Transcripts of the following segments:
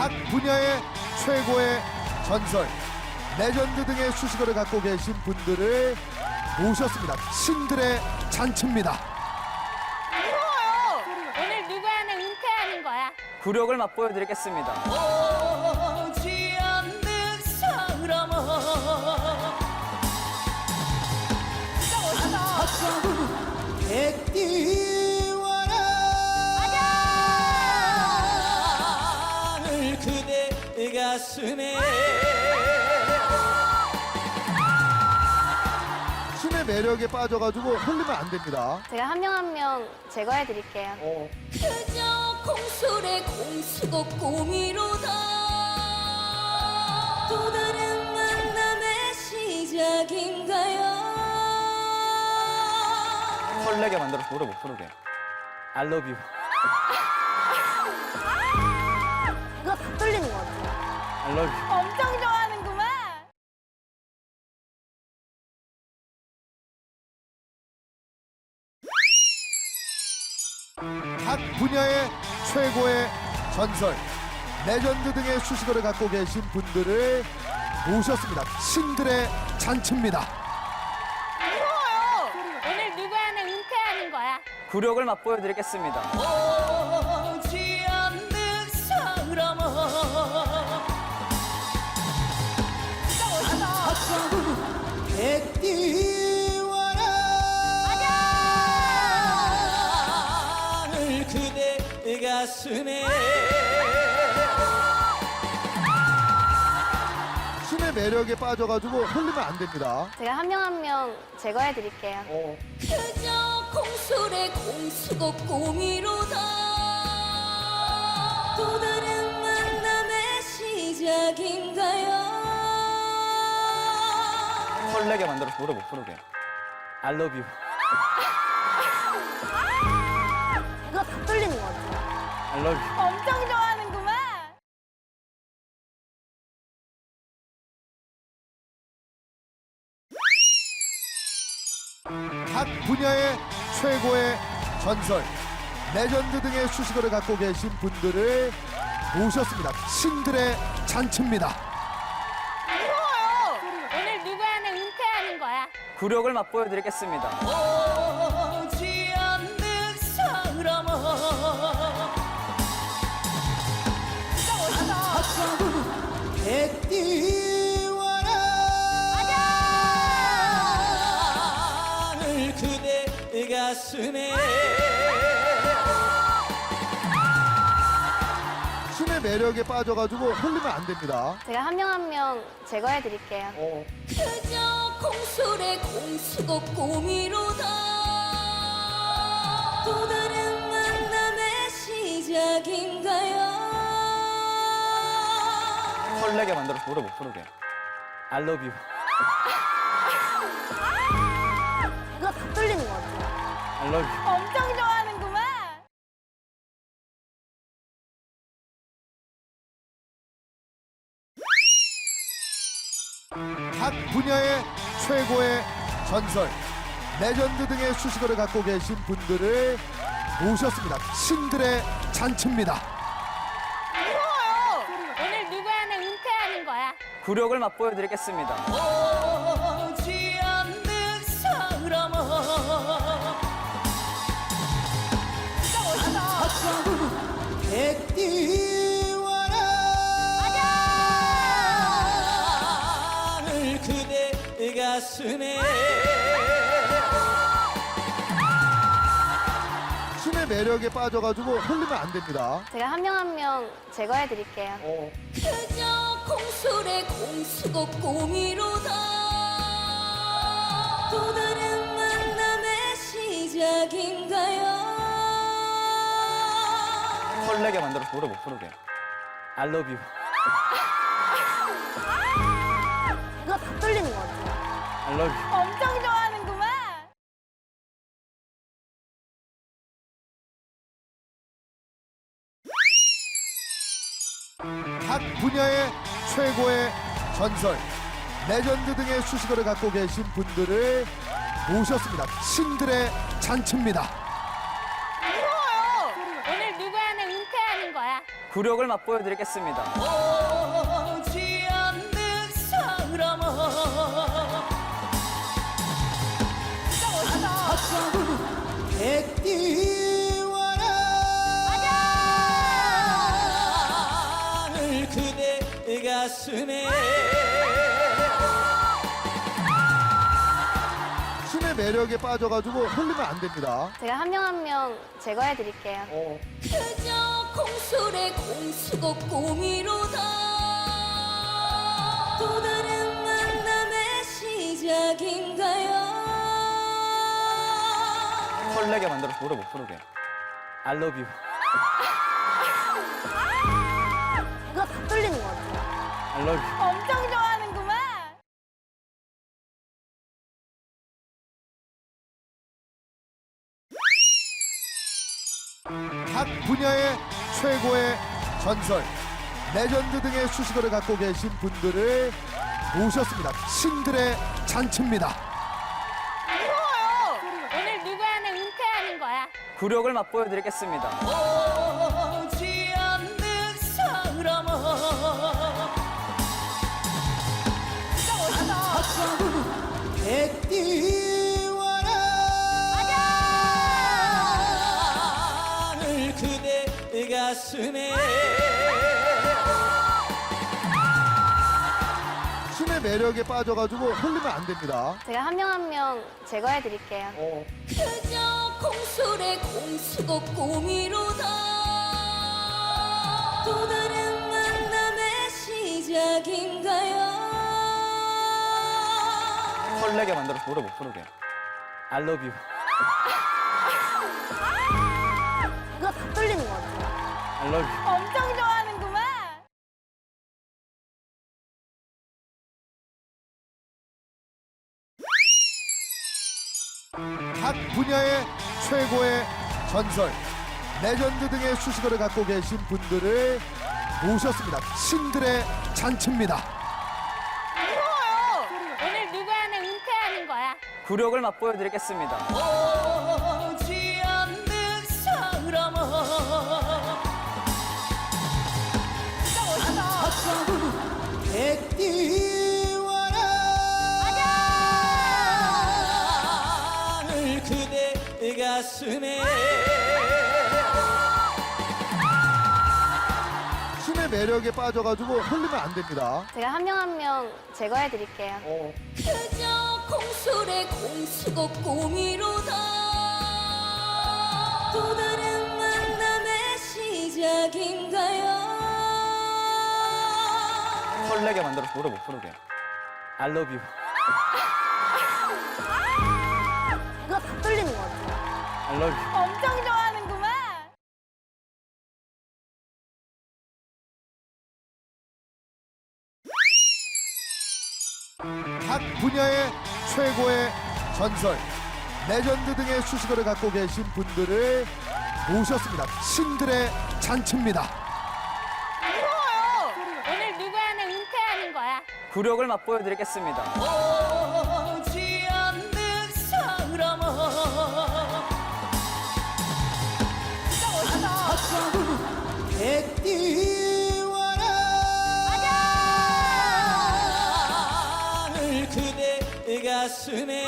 각 분야의 최고의 전설, 레전드 등의 수식어를 갖고 계신 분들을 모셨습니다. 신들의 잔치입니다. 오늘 누구 하나 은퇴하는 거야. 굴욕을 맛보여드리겠습니다. 가슴에 신의 매력에 빠져가지고 흘리면 안 됩니다. 제가 한 명 한 명 제거해 드릴게요. 그저 공술의 공수고 꿈이로다 또 다른 만남의 시작인가요 설레게 만들어서 노래 못 부르게. I love you. 엄청 좋아하는구만. 각 분야의 최고의 전설, 레전드 등의 수식어를 갖고 계신 분들을 모셨습니다. 신들의 잔치입니다. 오늘 누구 하나 은퇴하는 거야. 굴욕을 맛보여 드리겠습니다. 가슴에 신의 매력에 빠져가지고 흘리면 안 됩니다. 제가 한 명 한 명 제거해 드릴게요. 그저 공술의 공수고 꿈이로다 또 다른 만남의 시작인가요 설레게 만들어서 노래 못 부르게. I love you. 엄청 좋아하는구만. 각 분야의 최고의 전설, 레전드 등의 수식어를 갖고 계신 분들을 모셨습니다. 신들의 잔치입니다. 오늘 누구 하나 은퇴하는 거야. 굴욕을 맛보여 드리겠습니다. 가슴에 신의 매력에 빠져가지고 흘리면 안 됩니다. 제가 한 명 한 명 제거해 드릴게요. 그저 공술의 공수고 꿈이로다 또 다른 만남의 시작인가요 설레게 만들어서 노래 못 부르게. I love you. 엄청 좋아하는구만. 각 분야의 최고의 전설, 레전드 등의 수식어를 갖고 계신 분들을 모셨습니다. 신들의 잔치입니다. 오늘 누구 하나 은퇴하는 거야. 굴욕을 맛보여 드리겠습니다. 가슴에 신의 매력에 빠져가지고 흘리면 안 됩니다. 제가 한 명 한 명 제거해 드릴게요. 그저 공술의 공수고 꿈이로다 또 다른 만남의 시작인가요 설레게 만들어서 노래 못 부르게. I love you. 엄청 좋아하는구만. 각 분야의 최고의 전설, 레전드 등의 수식어를 갖고 계신 분들을 모셨습니다. 신들의 잔치입니다. 오늘 누구 하나 은퇴하는 거야. 굴욕을 맛보여 드리겠습니다. 가슴에 신의 매력에 빠져가지고 흘리면 안 됩니다. 제가 한 명 한 명 제거해 드릴게요. 그저 공술의 공수고 꿈이로다 또 다른 만남의 시작인가요 설레게 만들어서 노래 못 부르게. I love you. 엄청 좋아하는구만. 각 분야의 최고의 전설, 레전드 등의 수식어를 갖고 계신 분들을 모셨습니다. 신들의 잔치입니다. 오늘 누구 하나 은퇴하는 거야? 굴욕을 맛보여 드리겠습니다. 가슴에 신의 매력에 빠져가지고 흘리면 안 됩니다. 제가 한 명 한 명 제거해 드릴게요. 그저 공술의 공수고 꿈이로다 또 다른 만남의 시작인가요 설레게 만들어서 노래 못 부르게. I love you. 엄청 좋아하는구만. 각 분야의 최고의 전설, 레전드 등의 수식어를 갖고 계신 분들을 모셨습니다. 신들의 잔치입니다. 오늘 누구 하나 은퇴하는 거야? 굴욕을 맛보여 드리겠습니다. 매력에 빠져가지고 흘리면 안 됩니다. 제가 한 명 한 명 제거해 드릴게요. 그저 공술의 공수고 꿈이로다 또 다른 만남의 시작인가요 설레게 만들어서 노래 못 부르게. I love you. 이거 다 뚫리는 것 같아요. I love you. 최고의 전설, 레전드 등의 수식어를 갖고 계신 분들을 모셨습니다. 신들의 잔치입니다. 오늘 누구 하나 은퇴하는 거야? 굴욕을 맛보여 드리겠습니다. 가슴에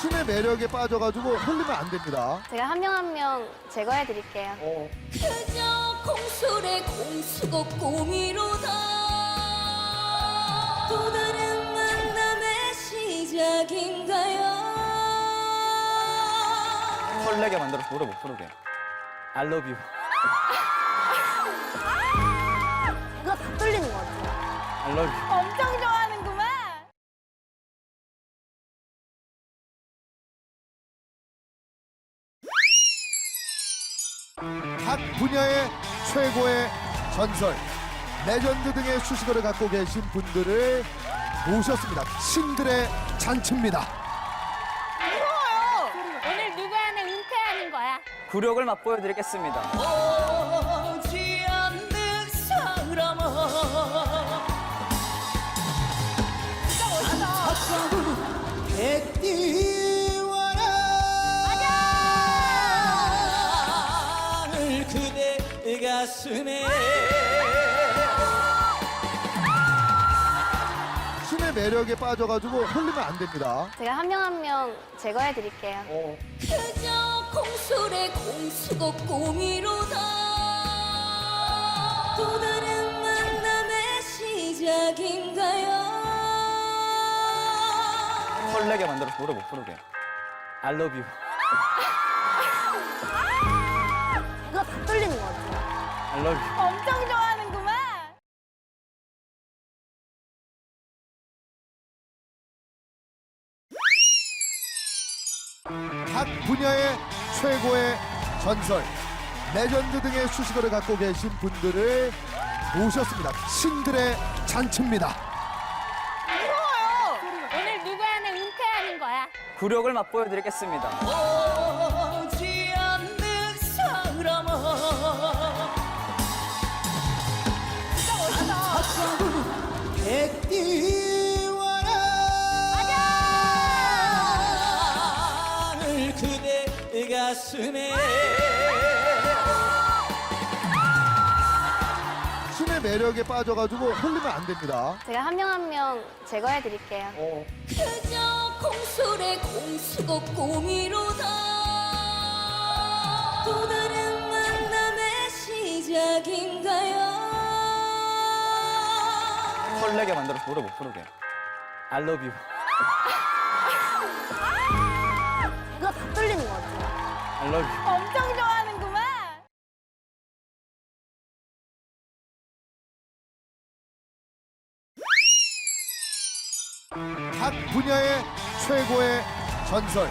신의 매력에 빠져가지고 흘리면 안 됩니다. 제가 한 명 한 명 제거해 드릴게요. 그저 공술의 공수고 꿈이로다 또 다른 만남의 시작인가요 설레게 만들어서 노래 못 부르게. I love you. 엄청 좋아하는구만. 각 분야의 최고의 전설, 레전드 등의 수식어를 갖고 계신 분들을 모셨습니다. 신들의 잔치입니다. 오늘 누구 하나 은퇴하는 거야? 굴욕을 맛보여 드리겠습니다. 매력에 빠져가지고 흘리면 안 됩니다. 제가 한 명 한 명 제거해 드릴게요. 그저 콩술의 공수고 꿈이로다 또 다른 만남의 시작인가요 설레게 만들어서 노래 못 부르게. I love you. 이거 다 뚫리는 것 같아요. I love you. 최고의 전설, 레전드 등의 수식어를 갖고 계신 분들을 모셨습니다. 신들의 잔치입니다. 오늘 누구한테 은퇴하는 거야? 굴욕을 맛보여 드리겠습니다. 가슴에 춤의 매력에 빠져가지고 흘리면 안 됩니다. 제가 한 명 한 명 제거해 드릴게요. 그저 콩술의 공수고 꿈이로다 또 다른 만남의 시작인가요 설레게 만들어서 노래 못 부르게. I love you. 엄청 좋아하는구만. 각 분야의 최고의 전설,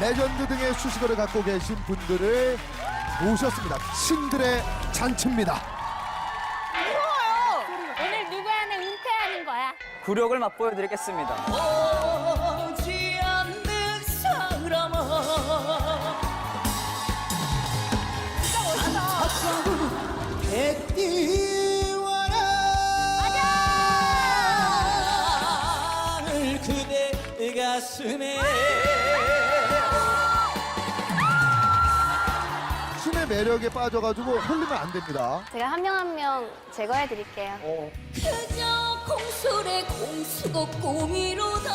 레전드 등의 수식어를 갖고 계신 분들을 모셨습니다. 신들의 잔치입니다. 오늘 누구한테 은퇴하는 거야? 굴욕을 맛보여 드리겠습니다. 매력에 빠져가지고 흘리면 안 됩니다. 제가 한 명 한 명 제거해 드릴게요. 그저 콩술의 공수고 꿈이로다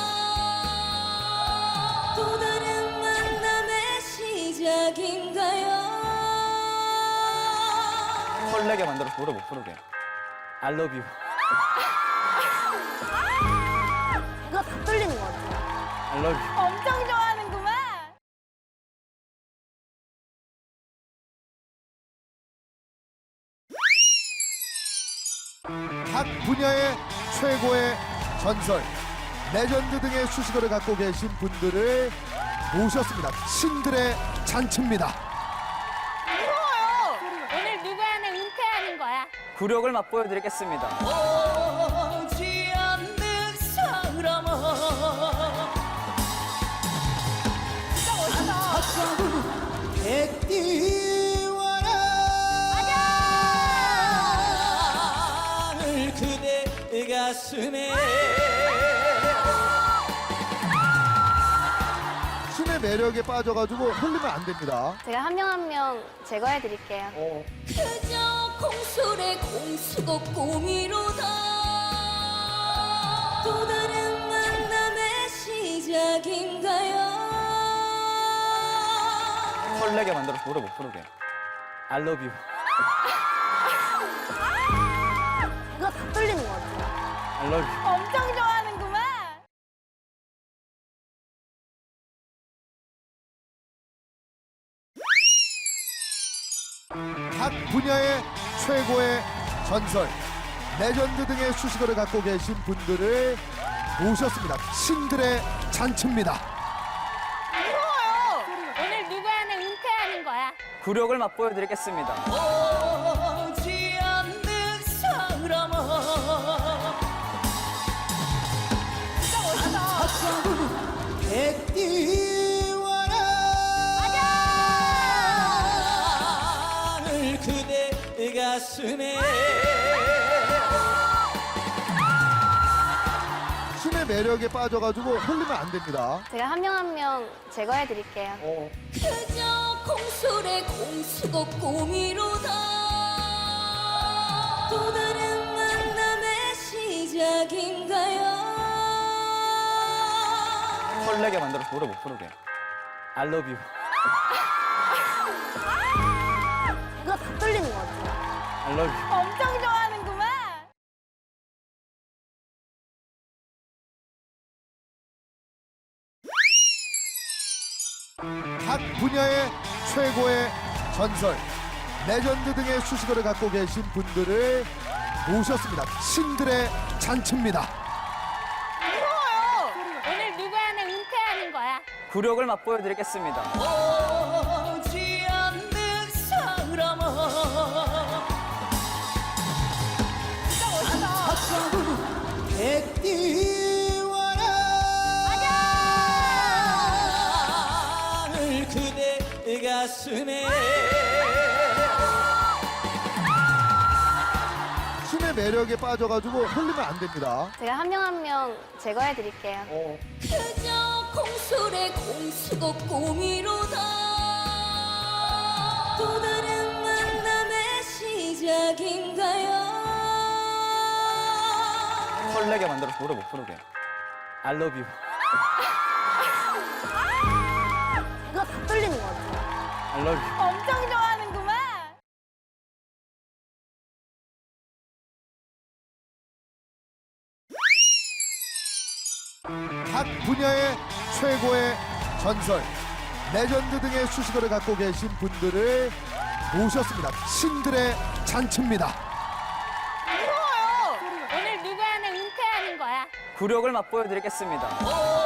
또 다른 만남의 시작인가요 설레게 만들어서 노래 못 부르게. I love you. 이거 다 뚫리는 것 같아요. I love you. 분야의 최고의 전설, 레전드 등의 수식어를 갖고 계신 분들을 모셨습니다. 신들의 잔치입니다. 오늘 누구한테 은퇴하는 거야? 굴욕을 맛보여 드리겠습니다. 가슴에 춤의 매력에 빠져가지고 흘리면 안 됩니다. 제가 한 명 한 명 제거해 드릴게요. 그저 콩술의 공수고 꿈이로다 또 다른 만남의 시작인가요 설레게 만들어서 노래 못 부르게. I love you. 엄청 좋아하는구만. 각 분야의 최고의 전설, 레전드 등의 수식어를 갖고 계신 분들을 모셨습니다. 신들의 잔치입니다. 오늘 누구한테 은퇴하는 거야? 굴욕을 맛보여 드리겠습니다. 가슴에 춤의 매력에 빠져가지고 흘리면 안 됩니다. 제가 한 명 한 명 제거해 드릴게요. 그저 콩술의 공수고 꿈이로다 또 다른 만남의 시작인가요 설레게 만들어서 노래 못 부르게. I love you. 엄청 좋아하는구만. 각 분야의 최고의 전설, 레전드 등의 수식어를 갖고 계신 분들을 모셨습니다. 신들의 잔치입니다. 오늘 누구 하나 은퇴하는 거야. 굴욕을 맛보여 드리겠습니다. 가슴에 신의 매력에 빠져가지고 흘리면 안 됩니다. 제가 한 명 한 명 제거해 드릴게요. 그저 공술의 공수고 꿈이로다 또 다른 만남의 시작인가요 설레게 만들어서 노래 못 부르게. I love you. 엄청 좋아하는구만. 각 분야의 최고의 전설, 레전드 등의 수식어를 갖고 계신 분들을 모셨습니다. 신들의 잔치입니다. 오늘 누구 하나 은퇴하는 거야. 굴욕을 맛보여 드리겠습니다.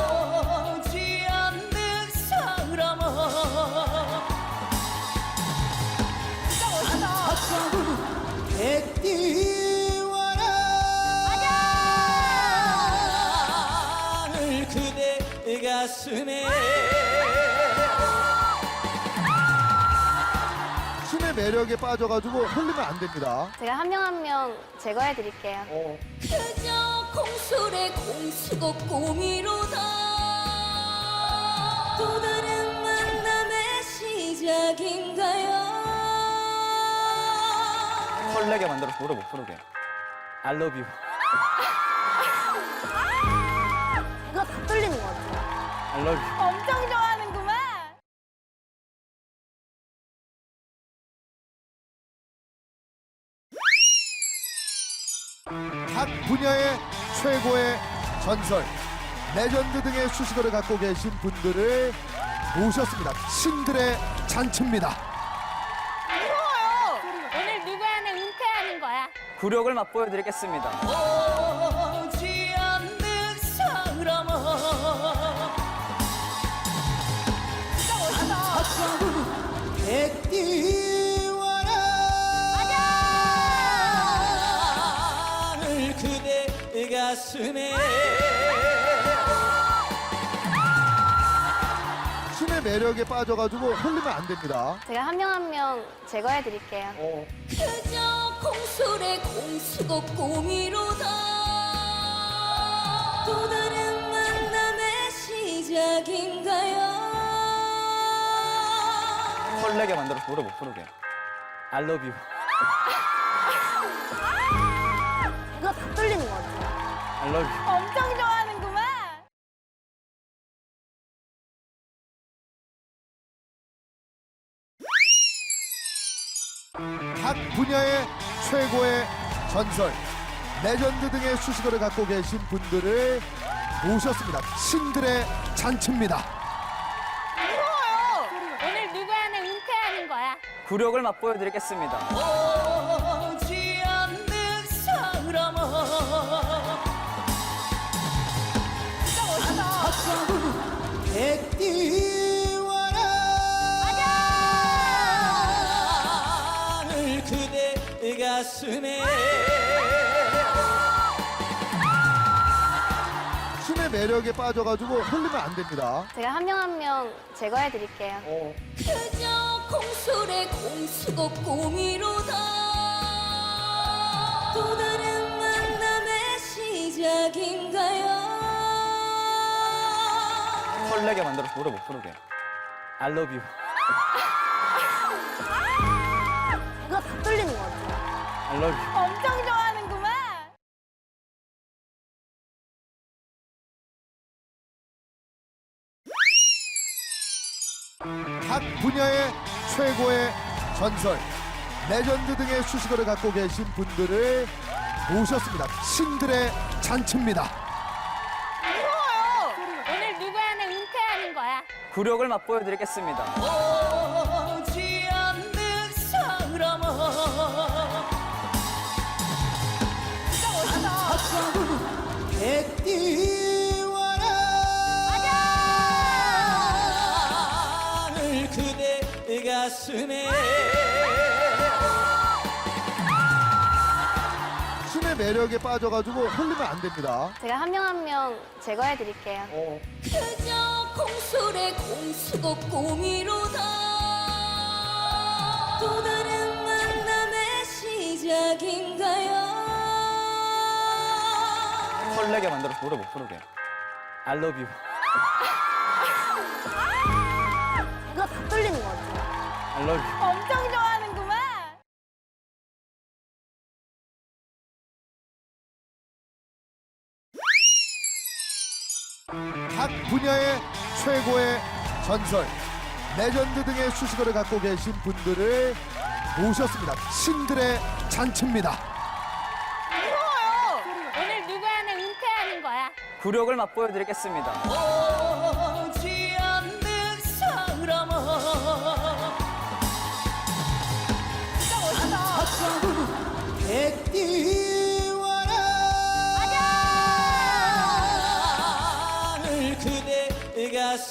가슴에 신의 매력에 빠져가지고 흘리면 안 됩니다. 제가 한 명 한 명 제거해 드릴게요. 그저 공술의 공수고 꿈이로다 또 다른 만남의 시작인가요 설레게 만들어서 노래 못 부르게. I love you. 엄청 좋아하는구만. 각 분야의 최고의 전설, 레전드 등의 수식어를 갖고 계신 분들을 모셨습니다. 신들의 잔치입니다. 오늘 누구 하나 은퇴하는 거야. 굴욕을 맛보여 드리겠습니다. 가슴에 신의 매력에 빠져가지고 흘리면 안 됩니다. 제가 한 명 한 명 제거해 드릴게요. 그저 공술의 공수고 꿈이로다 또 다른 만남의 시작인가요 설레게 만들어서 노래 못 부르게. I love you. 엄청 좋아하는구만. 각 분야의 최고의 전설, 레전드 등의 수식어를 갖고 계신 분들을 모셨습니다. 신들의 잔치입니다. 오늘 누구 하나 은퇴하는 거야. 굴욕을 맛보여 드리겠습니다. 가슴에 신의 매력에 빠져가지고 흘리면 안 됩니다. 제가 한 명 한 명 제거해 드릴게요. 그저 공술의 공수고 꿈이로다 또 다른 만남의 시작인가요 설레게 만들어서 노래 못 부르게. I love you. 엄청 좋아하는구만. 각 분야의 최고의 전설, 레전드 등의 수식어를 갖고 계신 분들을 모셨습니다. 신들의 잔치입니다. 오늘 누구한테 은퇴하는 거야? 굴욕을 맛보여 드리겠습니다. 매력에 빠져가지고 흘리면 안 됩니다. 제가 한 명 한 명 제거해 드릴게요. 그저 공술의 공수고 꿈이로다 또 다른 만남의 시작인가요 설레게 만들어서 노래 못 부르게. I love you. 이거 다 뚫리는 거 같아요. I love you. 엄청 최고의 전설, 레전드 등의 수식어를 갖고 계신 분들을 모셨습니다. 신들의 잔치입니다. 오늘 누구한테 은퇴하는 거야? 굴욕을 맛보여드리겠습니다.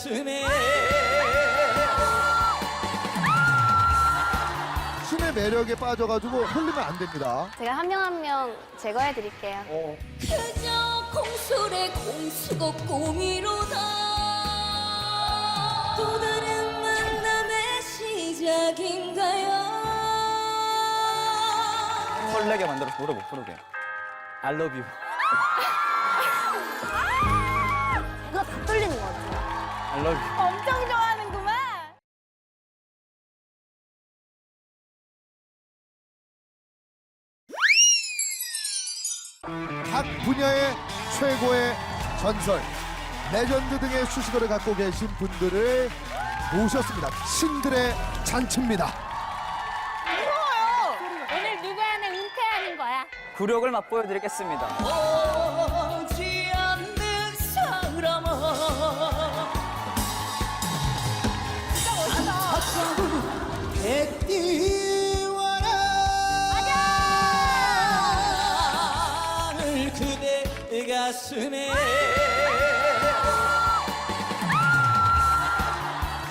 가슴에 신의 매력에 빠져가지고 흘리면 안 됩니다. 제가 한 명 한 명 제거해 드릴게요. 그저 공술의 공수고 꿈이로다 또 다른 만남의 시작인가요 설레게 만들어서 노래 못 부르게. I love you. 엄청 좋아하는구만. 각 분야의 최고의 전설, 레전드 등의 수식어를 갖고 계신 분들을 모셨습니다. 신들의 잔치입니다. 오늘 누구한테 은퇴하는 거야? 굴욕을 맛보여 드리겠습니다. 가슴에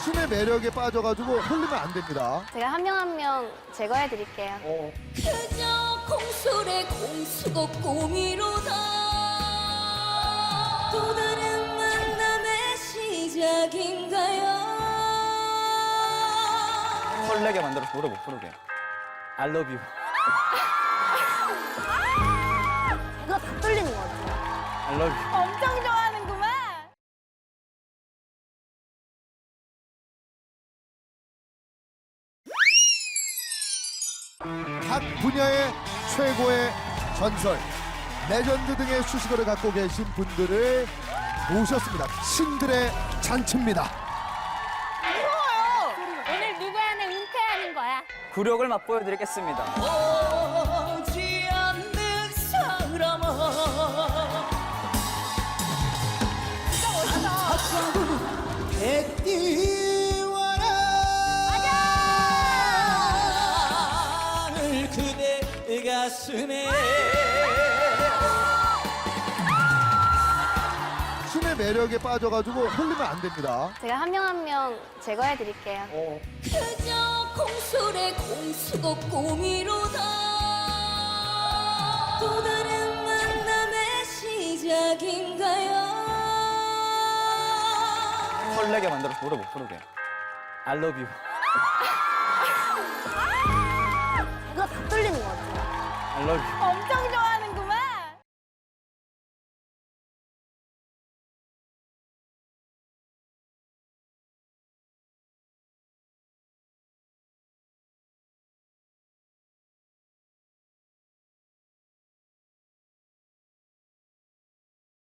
신의 매력에 빠져가지고 흘리면 안 됩니다. 제가 한 명 한 명 제거해 드릴게요. 그저 공술의 공수고 꿈이로다 또 다른 만남의 시작인가요 설레게 만들어서 노래 못 부르게. I love you. 이거 다 뚫리는 거 같아요. I love you. 엄청 좋아하는구만. 각 분야의 최고의 전설, 레전드 등의 수식어를 갖고 계신 분들을 모셨습니다. 신들의 잔치입니다. 오늘 누구한테 은퇴하는 거야? 굴욕을 맛보여드리겠습니다. 가슴에 신의 매력에 빠져가지고 흘리면 안 됩니다. 제가 한 명 한 명 제거해 드릴게요. 그저 공술의 공수고 꿈이로다 또 다른 만남의 시작인가요 설레게 만들어서 노래 못 부르게. I love you. 이